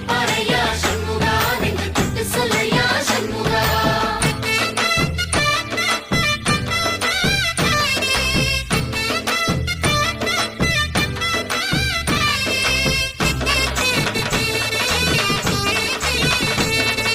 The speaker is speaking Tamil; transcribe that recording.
Party.